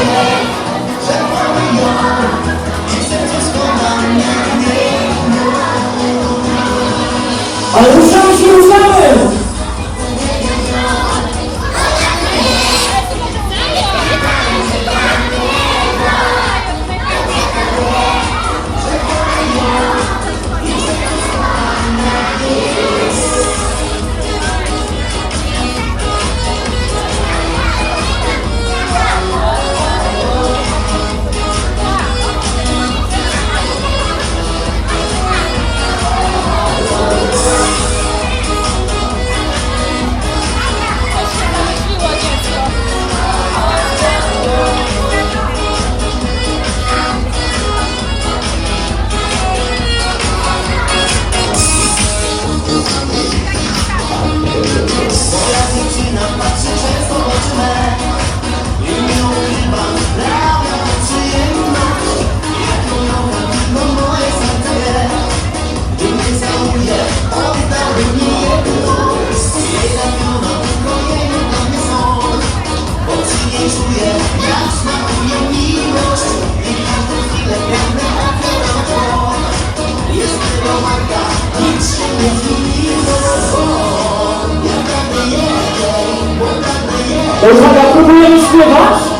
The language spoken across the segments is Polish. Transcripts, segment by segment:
Amen. Os vagabundos iam nos pegar.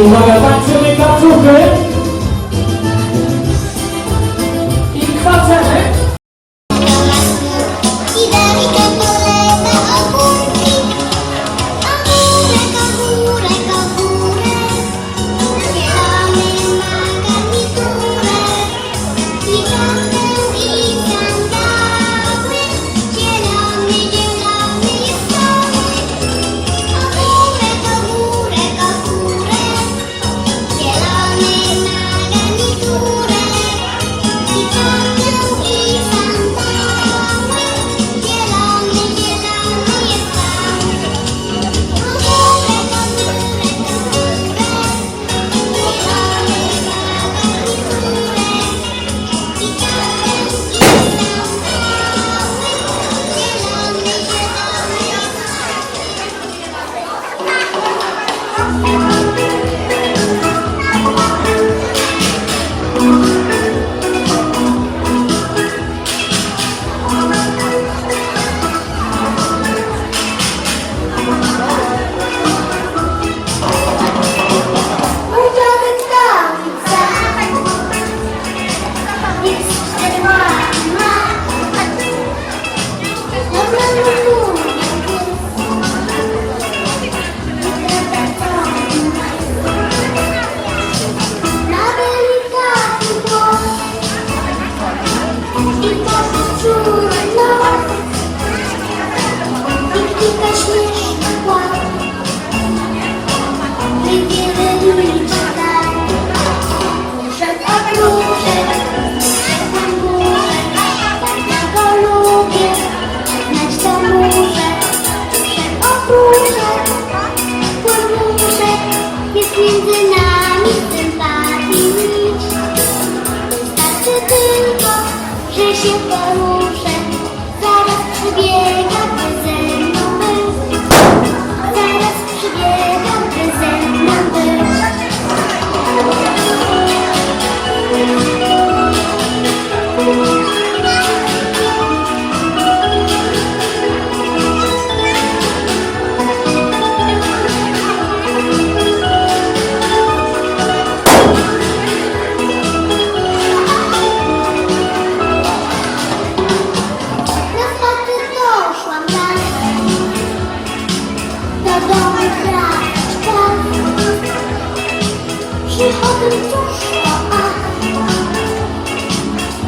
You wanna back to me, that's all good.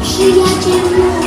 是呀给我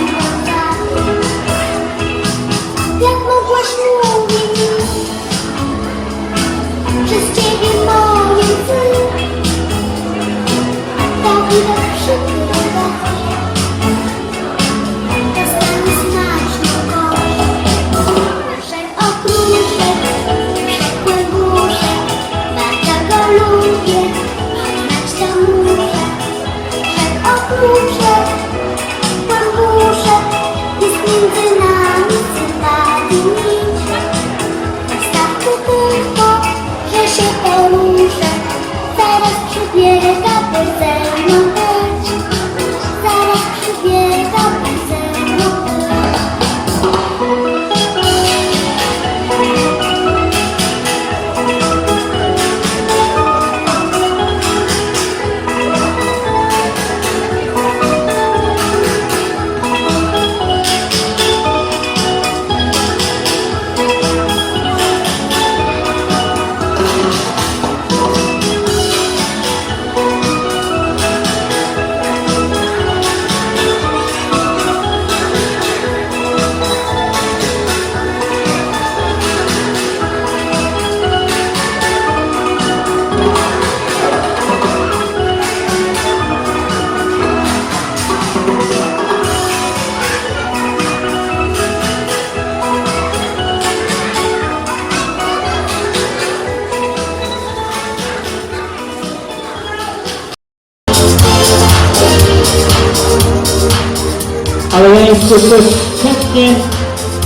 jeszcze też chętnie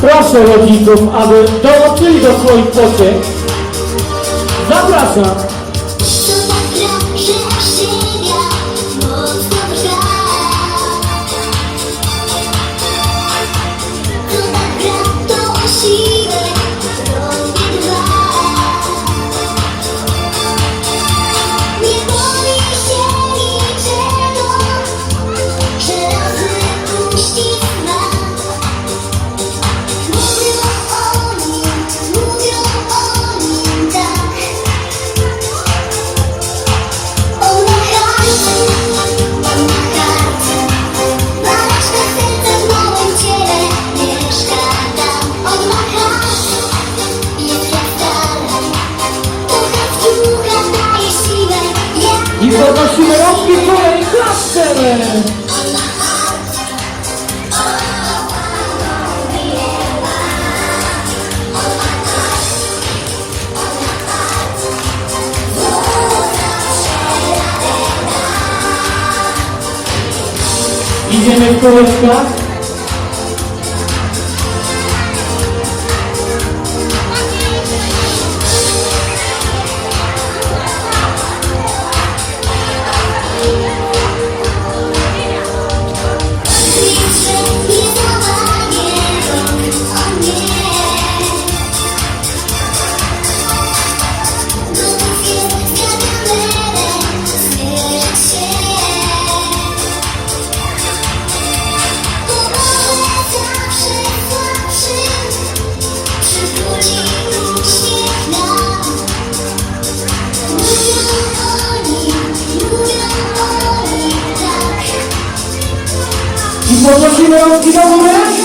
proszę rodziców, aby dołączyli do swoich pociech. Zapraszam. prosimy, rozpiekujemy klaszczemy! Idziemy w kółeczkach. Nosotros no, si no